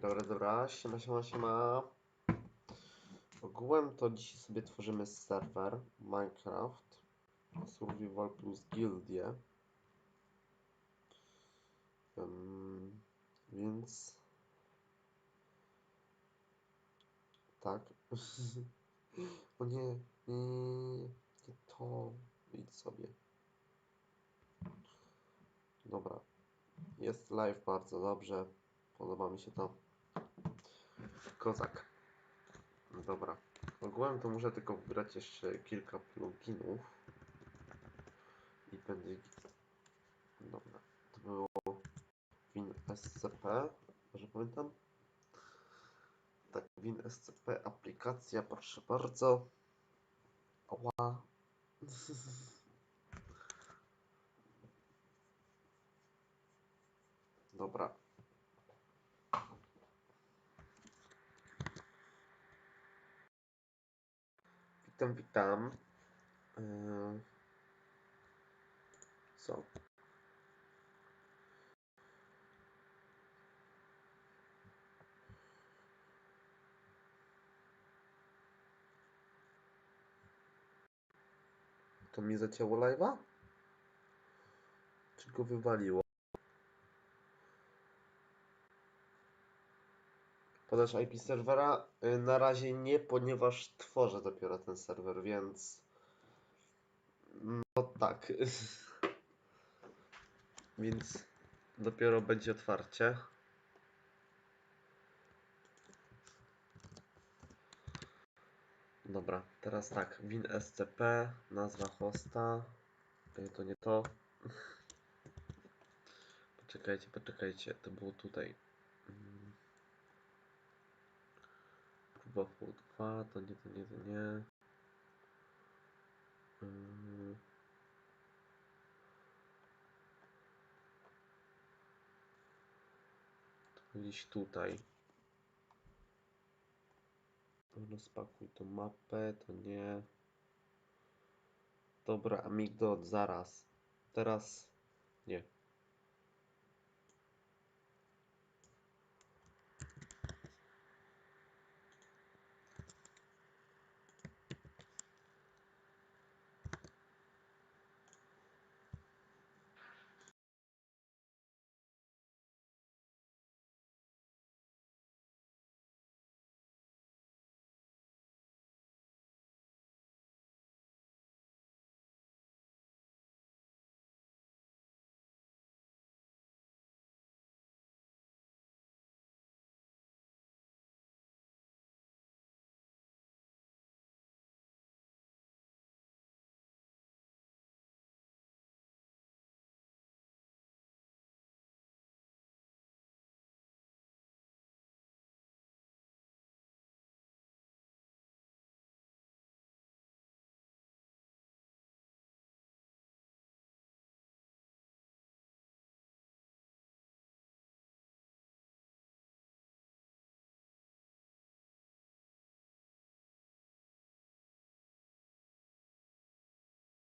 Dobra, dobra, siema, siema, siema. Ogółem to dzisiaj sobie tworzymy serwer Minecraft Survival plus Gildie. Ym, więc... Tak. o nie, nie, nie to. Idź sobie. Dobra. Jest live bardzo dobrze. Podoba mi się to. Kozak. Dobra. Ogółem to muszę tylko wybrać jeszcze kilka pluginów. I będzie. Dobra. To było Win SCP, że pamiętam. Tak, Win SCP, aplikacja, proszę bardzo. Ała. Dobra. Witam, witam. Yy... Co? To mi zacięło live'a? Czy go wywaliło? Podasz IP serwera? Y, Na razie nie, ponieważ tworzę dopiero ten serwer, więc. No tak. więc dopiero będzie otwarcie. Dobra, teraz tak. Win SCP, nazwa hosta. To nie to. Poczekajcie, poczekajcie, to było tutaj. Food 2, to nie, to nie, to nie. Mm. Gdzieś tutaj. Rozpakuj tą mapę, to nie. Dobra, Amigdot, zaraz. Teraz nie.